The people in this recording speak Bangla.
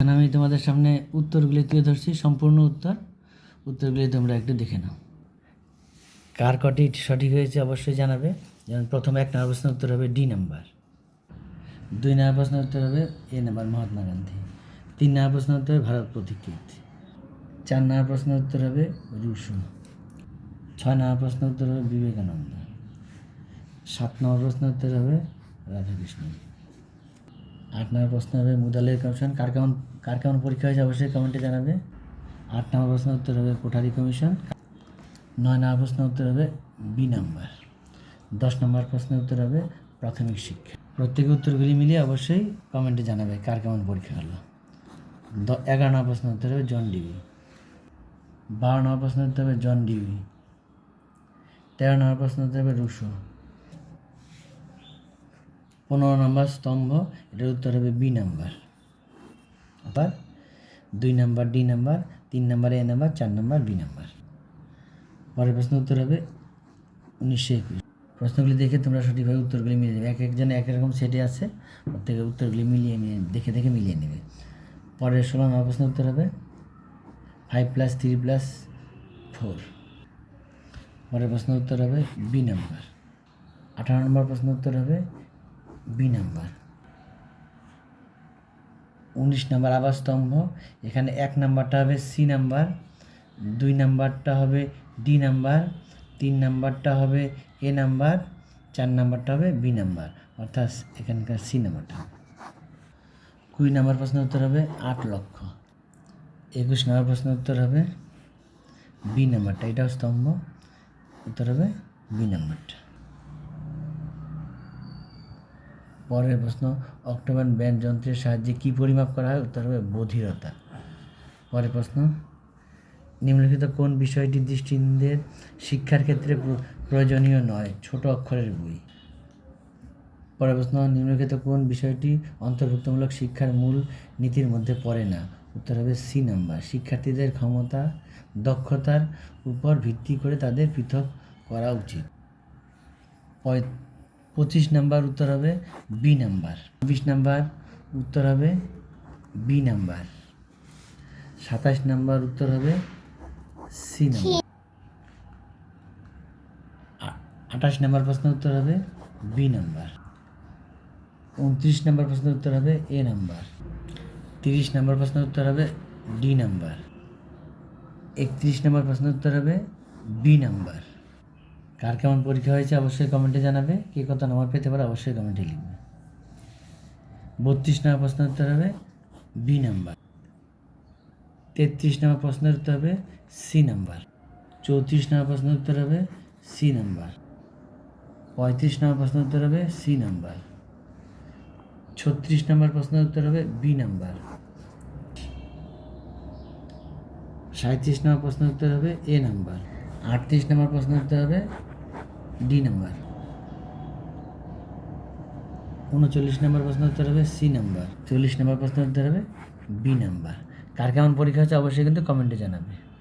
আমি তোমাদের সামনে উত্তরগুলি তুলে ধরছি, সম্পূর্ণ উত্তর। উত্তরগুলি তোমরা একটু দেখে নাও। কার কটি সঠিক হয়েছে অবশ্যই জানাবে। যেমন প্রথম এক নম্বর প্রশ্নের উত্তর হবে ডি নাম্বার। দুই নম্বর প্রশ্নের উত্তর হবে এ নাম্বার, মহাত্মা গান্ধী। তিন নম্বর প্রশ্নের উত্তর হবে ভারত প্রতীকৃত। চার নম্বর প্রশ্নের উত্তর হবে রুশো। ছয় নম্বর প্রশ্নের উত্তর হবে বিবেকানন্দ। সাত নম্বর প্রশ্নের উত্তর হবে রাধাকৃষ্ণ। আট নম্বর প্রশ্ন হবে মুদালের কমিশন কার কেমন কার কেমন পরীক্ষা হয়েছে অবশ্যই কমেন্টে জানাবে। আট নম্বর প্রশ্ন উত্তর হবে কোঠারি কমিশন নয় নম্বর প্রশ্ন উত্তর হবে বি নাম্বার দশ নম্বর প্রশ্নের উত্তর হবে প্রাথমিক শিক্ষা। প্রত্যেক উত্তরগুলি মিলিয়ে অবশ্যই কমেন্টে জানাবে কার কেমন পরীক্ষা হলো। দ, এগারো নম্বর প্রশ্ন উত্তর হবে জন ডিবি। বারো নম্বর প্রশ্ন উত্তর হবে জন ডিবি। তেরো নম্বর প্রশ্ন উত্তর হবে রুশো। পনেরো নম্বর স্তম্ভ, এটার উত্তর হবে বি নাম্বার। আবার দুই নাম্বার, ডি নাম্বার, তিন নাম্বার, এ নাম্বার, চার নাম্বার, বি নাম্বার। পরের প্রশ্ন উত্তর হবে উনিশশো একুশ। প্রশ্নগুলি দেখে তোমরা সঠিকভাবে উত্তরগুলি মিলিয়ে নেবে। এক একজন এক রকম সেটে আছে, প্রত্যেকের উত্তরগুলি মিলিয়ে নিয়ে, দেখে দেখে মিলিয়ে নেবে। পরের ষোলো নম্বর প্রশ্ন উত্তর হবে five plus three plus four পরের প্রশ্ন উত্তর হবে বি নাম্বার। আঠারো নম্বর প্রশ্ন উত্তর হবে বি নাম্বার। উনিশ নাম্বার আবার স্তম্ভ, এখানে এক নাম্বারটা হবে সি নাম্বার, দুই নাম্বারটা হবে ডি নাম্বার, তিন নাম্বারটা হবে এ নাম্বার, চার নাম্বারটা হবে বি নাম্বার, অর্থাৎ এখানকার সি নাম্বারটা। কুড়ি নাম্বার প্রশ্ন উত্তর হবে আট লক্ষ। একুশ নাম্বার প্রশ্ন উত্তর হবে বি নাম্বারটা, এটাও স্তম্ভ, উত্তর হবে বি নাম্বারটা। পরের প্রশ্ন, অক্টোবর ব্যান্ড যন্ত্রের সাহায্যে কী পরিমাপ করা হয়? উত্তর হবে বধিরতা। পরের প্রশ্ন, নিম্নলিখিত কোন বিষয়টি দৃষ্টিহীনদের শিক্ষার ক্ষেত্রে প্রয়োজনীয় নয়? ছোট অক্ষরের বই। পরের প্রশ্ন, নিম্নলিখিত কোন বিষয়টি অন্তর্ভুক্তমূলক শিক্ষার মূল নীতির মধ্যে পড়ে না? উত্তর হবে সি নাম্বার। শিক্ষার্থীদের ক্ষমতা, দক্ষতার উপর ভিত্তি করে তাদের পৃথক করা উচিত। পঁচিশ নাম্বার উত্তর হবে বি নাম্বার। চব্বিশ নাম্বার উত্তর হবে বি নাম্বার। সাতাশ নাম্বার উত্তর হবে সি নাম্বার। আঠাশ নাম্বার প্রশ্ন উত্তর হবে বি নাম্বার। উনত্রিশ নাম্বার প্রশ্নের উত্তর হবে এ নাম্বার। তিরিশ নাম্বার প্রশ্নের উত্তর হবে ডি নাম্বার। একত্রিশ নাম্বার প্রশ্নের উত্তর হবে বি নাম্বার। কার কেমন পরীক্ষা হয়েছে অবশ্যই কমেন্টে জানাবে। কে কত নাম্বার পেতে পারে অবশ্যই কমেন্টে লিখবে। বত্রিশ নম্বর প্রশ্নের উত্তর হবে বি নাম্বার তেত্রিশ নম্বর প্রশ্নের উত্তর হবে সি নাম্বার চৌত্রিশ নম্বর প্রশ্নের উত্তর হবে সি নাম্বার পঁয়ত্রিশ নম্বর প্রশ্নের উত্তর হবে সি নাম্বার ছত্রিশ নম্বর প্রশ্নের উত্তর হবে বি নাম্বার সাঁত্রিশ নম্বর প্রশ্নের উত্তর হবে এ নাম্বার আটত্রিশ নাম্বার প্রশ্ন উঠতে হবে, ডি নাম্বার। উনচল্লিশ নাম্বার প্রশ্ন উত্তর হবে, সি নাম্বার। চল্লিশ নাম্বার প্রশ্ন উত্তর হবে, বি নাম্বার। কার কেমন পরীক্ষা হচ্ছে অবশ্যই কিন্তু কমেন্টে জানাবে।